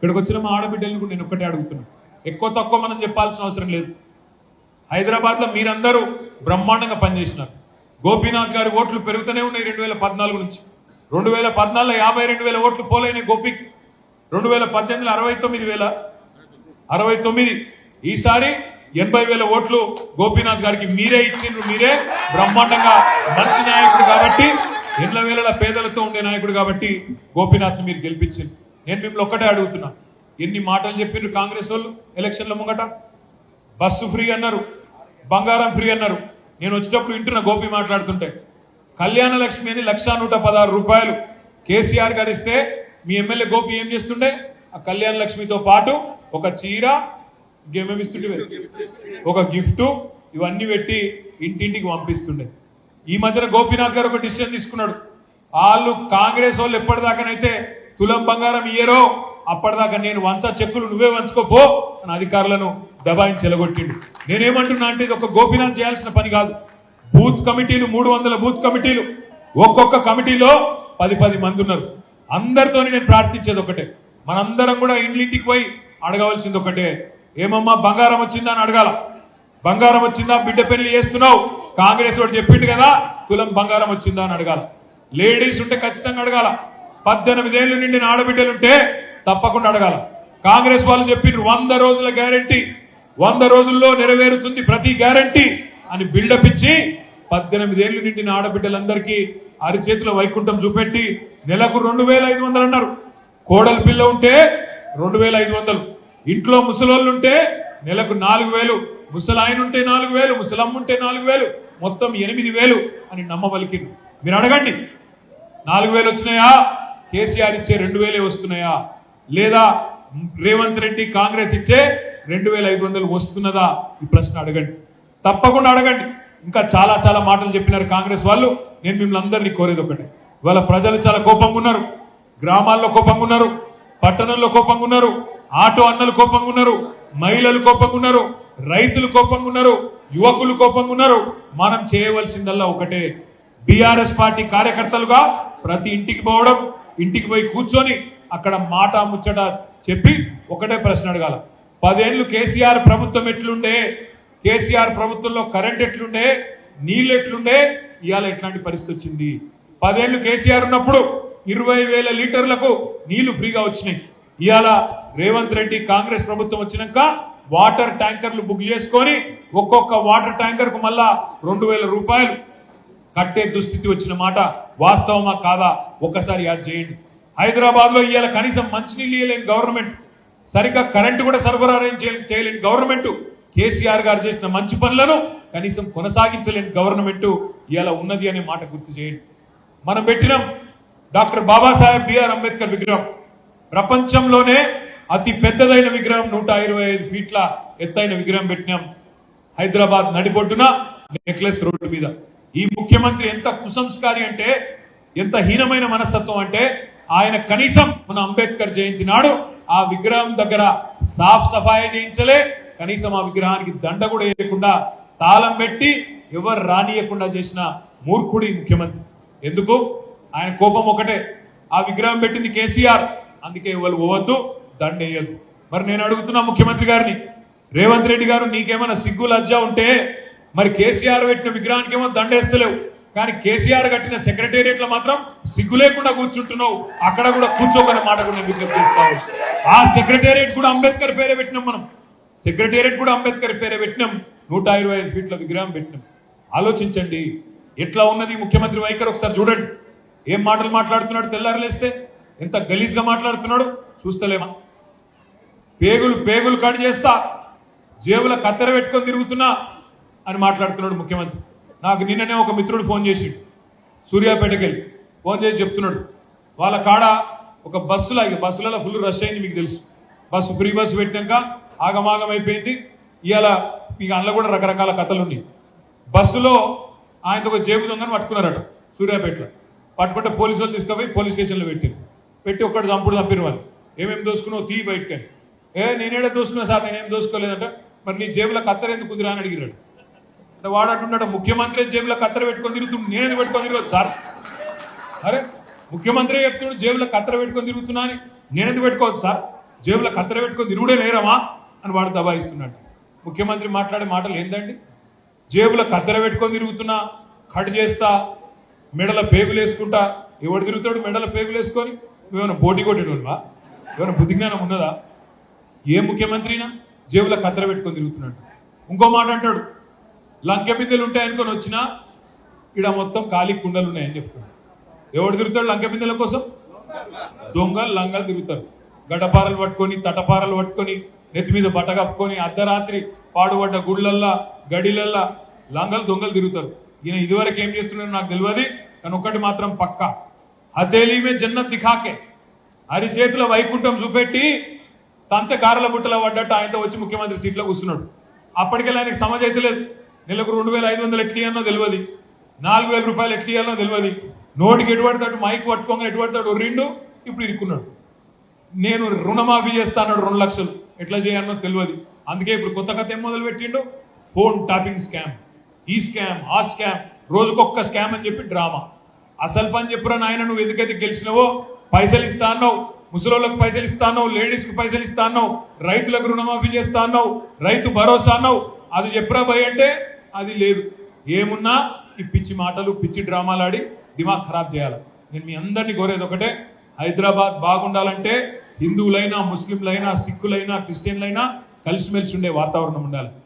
ఇక్కడికి వచ్చిన మా ఆడబిడ్డలను కూడా నేను ఒక్కటే అడుగుతున్నాను ఎక్కువ తక్కువ మనం చెప్పాల్సిన అవసరం లేదు. హైదరాబాద్లో మీరందరూ బ్రహ్మాండంగా పనిచేసినారు. గోపీనాథ్ గారి ఓట్లు పెరుగుతూనే ఉన్నాయి రెండు వేల పద్నాలుగు నుంచి. రెండు వేల పద్నాలుగులో యాభై రెండు వేల ఓట్లు పోలైనాయి గోపికి. రెండు వేల పద్దెనిమిదిలో అరవై తొమ్మిది వేల. అరవై తొమ్మిది. ఈసారి ఎనభై వేల ఓట్లు గోపీనాథ్ గారికి మీరే ఇచ్చిండ్రు మీరే బ్రహ్మాండంగా మంచి నాయకుడు కాబట్టి ఎండ్ల వేల పేదలతో ఉండే నాయకుడు కాబట్టి గోపీనాథ్ మీరు గెలిపించింది నేను మిమ్మల్ని ఒక్కటే అడుగుతున్నా. ఎన్ని మాటలు చెప్పిండ్రు కాంగ్రెస్ వాళ్ళు ఎలక్షన్ల ముంగట? బస్సు ఫ్రీ అన్నారు బంగారం ఫ్రీ అన్నారు. నేను వచ్చేటప్పుడు వింటున్న గోపి మాట్లాడుతుంటే. కళ్యాణ లక్ష్మి అని లక్షా నూట పదహారు రూపాయలు కేసీఆర్ గారు ఇస్తే మీ ఎమ్మెల్యే గోపి ఏం చేస్తుండే? ఆ కళ్యాణ లక్ష్మితో పాటు ఒక చీర ఇంకేమేమి ఇస్తుండే ఒక గిఫ్ట్ ఇవన్నీ పెట్టి ఇంటింటికి పంపిస్తుండే. ఈ మధ్యన గోపీనాథ్ గారు ఒక డిసిషన్ తీసుకున్నాడు. వాళ్ళు కాంగ్రెస్ వాళ్ళు ఎప్పటిదాకానైతే తులం బంగారం ఇయ్యరో అప్పటిదాకా నేను వంచ చెక్కులు నువ్వే వంచుకోపో అని అధికారులను దబాయించి చెలగొట్టిండు. నేనేమంటున్నా అంటే ఇది ఒక గోపీనాథ్ చేయాల్సిన పని కాదు. బూత్ కమిటీలు మూడు వందల బూత్ కమిటీలు. ఒక్కొక్క కమిటీలో పది పది మంది ఉన్నారు. అందరితో నేను ప్రార్థించేది ఒకటే. మనందరం కూడా ఇంటింటికి పోయి అడగవలసింది ఒకటే. ఏమమ్మా బంగారం వచ్చిందా అని అడగాల. బంగారం వచ్చిందా? బిడ్డ పెళ్ళి చేస్తున్నావు. కాంగ్రెస్ వాడు చెప్పిండు కదా తులం బంగారం వచ్చిందా అని అడగాల. లేడీస్ ఉంటే ఖచ్చితంగా అడగాల. పద్దెనిమిదేళ్ళు నిండిన ఆడబిడ్డలు ఉంటే తప్పకుండా అడగాల. కాంగ్రెస్ వాళ్ళు చెప్పిండ్రు వంద రోజుల గ్యారంటీ వంద రోజుల్లో నెరవేరుతుంది ప్రతి గ్యారంటీ అని బిల్డప్ ఇచ్చి పద్దెనిమిదేళ్ళు నిండిన ఆడబిడ్డలందరికీ అరిచేతిలో వైకుంఠం చూపెట్టి నెలకు రెండు వేల ఐదు వందలు అన్నారు. కోడలి పిల్ల ఉంటే రెండు వేల ఐదు వందలు. ఇంట్లో ముసలోళ్ళు ఉంటే నెలకు నాలుగు వేలు ముసలాయన ఉంటే నాలుగు వేలు ముసలమ్మ ఉంటే నాలుగు వేలు మొత్తం ఎనిమిది వేలు అని నమ్మవలికి మీరు అడగండి నాలుగు వేలు వచ్చినాయా కేసీఆర్ ఇచ్చే రెండు వేలే వస్తున్నాయా? లేదా రేవంత్ రెడ్డి కాంగ్రెస్ ఇచ్చే రెండు వేల ఐదు వందలు వస్తున్నదా? ఈ ప్రశ్న అడగండి. తప్పకుండా అడగండి. ఇంకా చాలా చాలా మాటలు చెప్పినారు కాంగ్రెస్ వాళ్ళు. నేను మిమ్మల్ని అందరినీ కోరేది ఒకటి. ఇవాళ ప్రజలు చాలా కోపంగా ఉన్నారు. గ్రామాల్లో కోపంగా ఉన్నారు. పట్టణంలో కోపంగా ఉన్నారు. ఆటో అన్నలు కోపంగా ఉన్నారు. మహిళలు కోపంగా ఉన్నారు. రైతులు కోపంగా ఉన్నారు. యువకులు కోపంగా ఉన్నారు. మనం చేయవలసిందల్లా ఒకటే. బీఆర్ఎస్ పార్టీ కార్యకర్తలుగా ప్రతి ఇంటికి పోవడం ఇంటికి పోయి కూర్చొని అక్కడ మాట ముచ్చట చెప్పి ఒకటే ప్రశ్న అడగాల. పదేళ్ళు కేసీఆర్ ప్రభుత్వం ఎట్లుండే? కేసీఆర్ ప్రభుత్వంలో కరెంట్ ఎట్లుండే? నీళ్ళు ఎట్లుండే? ఇవాళ ఎట్లాంటి పరిస్థితి వచ్చింది? పదేళ్ళు కేసీఆర్ ఉన్నప్పుడు ఇరవై వేల లీటర్లకు నీళ్ళు ఫ్రీగా వచ్చినాయి. ఇవాళ రేవంత్ రెడ్డి కాంగ్రెస్ ప్రభుత్వం వచ్చినాక వాటర్ ట్యాంకర్లు బుక్ చేసుకొని ఒక్కొక్క వాటర్ ట్యాంకర్కు మళ్ళా రెండు వేల రూపాయలు కట్టే దుస్థితి వచ్చిన మాట వాస్తవమా కాదా? ఒక్కసారి యాద్ చేయండి. హైదరాబాద్లో ఇవాళ కనీసం మంచినీళ్ళు ఇవ్వలేని గవర్నమెంట్. సరిగ్గా కరెంటు కూడా సరఫరా చేయలేని గవర్నమెంట్. కేసీఆర్ గారు చేసిన మంచి పనులను కనీసం కొనసాగించలేని గవర్నమెంట్ ఇవాళ ఉన్నది అనే మాట గుర్తు చేయండి. మనం పెట్టినాం డాక్టర్ బాబాసాహెబ్ బిఆర్ అంబేద్కర్ విగ్రహం. ప్రపంచంలోనే అతి పెద్దదైన విగ్రహం నూట ఇరవై ఐదు ఫీట్ల ఎత్తైన విగ్రహం పెట్టినాం. హైదరాబాద్ నడిబొడ్డున నెక్లెస్ రోడ్డు మీద. ఈ ముఖ్యమంత్రి ఎంత కుసంస్కారి అంటే ఎంత హీనమైన మనస్తత్వం అంటే ఆయన కనీసం మన అంబేద్కర్ జయంతి నాడు ఆ విగ్రహం దగ్గర సాఫ్ సఫాయి చేయించలే కనీసం ఆ విగ్రహానికి దండ కూడా వేయకుండా తాళం పెట్టి ఎవరు రానియకుండా చేసిన మూర్ఖుడి ముఖ్యమంత్రి. ఎందుకు? ఆయన కోపం ఒకటే ఆ విగ్రహం పెట్టింది కేసీఆర్ అందుకే వాళ్ళు పోవద్దు దండేయద్దు మరి నేను అడుగుతున్నా ముఖ్యమంత్రి గారిని రేవంత్ రెడ్డి గారు నీకేమైనా సిగ్గు లజ్జ ఉంటే మరి కేసీఆర్ పెట్టిన విగ్రహానికి ఏమో దండేస్తలేవు. కానీ కేసీఆర్ కట్టిన సెక్రటేరియట్లో మాత్రం సిగ్గు లేకుండా కూర్చుంటున్నావు. అక్కడ కూడా కూర్చోకనే మాట కూడా విజ్ఞప్తి చేస్తావు ఆ సెక్రటేరియట్ కూడా అంబేద్కర్ పేరే పెట్టినాం మనం. సెక్రటేరియట్ కూడా అంబేద్కర్ పేరే పెట్టినాం. నూట ఇరవై ఐదు ఫీట్ల విగ్రహం పెట్టినాం. ఆలోచించండి. ఎట్లా ఉన్నది ముఖ్యమంత్రి వైఖరి ఒకసారి చూడండి. ఏం మాటలు మాట్లాడుతున్నాడు తెల్లారలేస్తే ఎంత గలీజ్గా మాట్లాడుతున్నాడు? చూస్తలేమా? పేగులు పేగులు కట్ చేస్తా జేబుల కత్తెర పెట్టుకొని తిరుగుతున్నా. అని మాట్లాడుతున్నాడు ముఖ్యమంత్రి. నాకు నిన్ననే ఒక మిత్రుడు ఫోన్ చేసిండు. సూర్యాపేటకి వెళ్ళి ఫోన్ చేసి చెప్తున్నాడు. వాళ్ళ కాడ ఒక బస్సులో ఇక బస్సులలో ఫుల్ రష్ అయింది మీకు తెలుసు. బస్సు ఫ్రీ బస్సు పెట్టినాక ఆగమాగం అయిపోయింది. ఇవాళ ఇక అందులో కూడా రకరకాల కథలు ఉన్నాయి. బస్సులో ఆయనతో ఒక జేబు దొంగని పట్టుకున్నారట సూర్యాపేటలో. పట్టుకుంటే పోలీసులు తీసుకుపోయి పోలీస్ స్టేషన్లో పెట్టారు. పెట్టి ఒక్కడు చంపుడు చంపిన వాళ్ళు. ఏమేమి దోసుకున్నావు? తీ బయటకని ఏ నేనేడే దోసుకున్నా సార్ నేనేం దోసుకోలేదంట. మరి నీ జేబులో కత్తెర ఎందుకు కుదిరా అని అడిగిరాడు వాడు అంటున్నాడు ముఖ్యమంత్రి జేబులో కత్తెర పెట్టుకొని తిరుగుతుంది నేనేది పెట్టుకొని తిరగదు సార్. అరే ముఖ్యమంత్రి చెప్తున్నాడు జేబులో కత్తెర పెట్టుకొని తిరుగుతున్నా అని నేనేది పెట్టుకోవద్దు సార్. జేబులో కత్తెర పెట్టుకొని తిరుగుడే నేరమా? అని వాడు దబాయిస్తున్నాడు. ముఖ్యమంత్రి మాట్లాడే మాటలు ఏందండి? జేబులో కత్తెర పెట్టుకొని తిరుగుతున్నా కట్ చేస్తా మెడల పేగులు వేసుకుంటా ఎవడు తిరుగుతాడు మెడల పేగులు వేసుకొని ఏమైనా పోటీ కొట్టేటోళ్ళవా ఏమైనా బుద్ధి జ్ఞానం ఉన్నదా? ఏ ముఖ్యమంత్రినా జేబులో కత్తెర పెట్టుకొని తిరుగుతున్నాడు. ఇంకో మాట అంటాడు లంకె బిందెలు ఉంటాయనుకొని వచ్చినా ఇక్కడ మొత్తం ఖాళీ కుండలు ఉన్నాయని చెప్తున్నాడు ఎవడు తిరుగుతాడు లంకె బిందెల కోసం? దొంగలు లంగలు తిరుగుతారు. గడపారలు పట్టుకొని తటపారలు పట్టుకొని నెత్తి మీద బట్ట కప్పుకొని అర్ధరాత్రి పాడుపడ్డ గుళ్ళల్లా గడిలల్లా లంగలు దొంగలు తిరుగుతారు. ఈయన ఇదివరకు ఏం చేస్తున్నాడో నాకు తెలియదు కానీ ఒక్కటి మాత్రం పక్క. హతేలీమే జన్నత్ దిఖాకే. అరిచేతుల వైకుంఠం చూపెట్టి తంత గారెల బుట్టలో పడ్డట్టు ఆయనతో వచ్చి ముఖ్యమంత్రి సీట్లో కూర్చున్నాడు. అప్పటికెళ్ళి ఆయనకి సమజ్ అయితే లేదు. నెలకు రెండు వేల ఐదు వందలు ఎట్లు తెలియదు నాలుగు వేల రూపాయలు ఎట్లు ఇయ్యాలో తెలియదు నోటికి ఎటుపడతాడు మైక్ పట్టుకోగా ఎటుపడతాడు రెండు ఇప్పుడు ఇరుక్కున్నాడు. నేను రుణమాఫీ చేస్తాన్నాడు రెండు లక్షలు. ఎట్లా చేయాలనో తెలియదు అందుకే ఇప్పుడు కొత్త కథ ఏం మొదలు పెట్టిండు ఫోన్ టాపింగ్ స్కామ్. ఈ స్కామ్ ఆ స్కామ్. రోజుకొక్క స్కామ్ అని చెప్పి డ్రామా. అసలు పని చెప్పురా నాయన నువ్వు ఎందుకైతే గెలిచినవో? పైసలు ఇస్తా అన్నావు. ముసలోళ్ళకి పైసలు ఇస్తా అన్నావు. పైసలు ఇస్తా అన్నావు. రైతులకు రుణమాఫీ చేస్తా అన్నావు. రైతు భరోసా అన్నావు. అది చెప్పురా భయ్ అంటే అది లేదు. ఏమున్నా ఈ పిచ్చి మాటలు పిచ్చి డ్రామాలు ఆడి దిమాగ్ ఖరాబ్ చేయాలి. నేను మీ అందరినీ కోరేది ఒకటే హైదరాబాద్ బాగుండాలంటే హిందువులైనా ముస్లింలైనా సిక్కులైనా క్రిస్టియన్లైనా కలిసిమెలిసి ఉండే వాతావరణం ఉండాలి.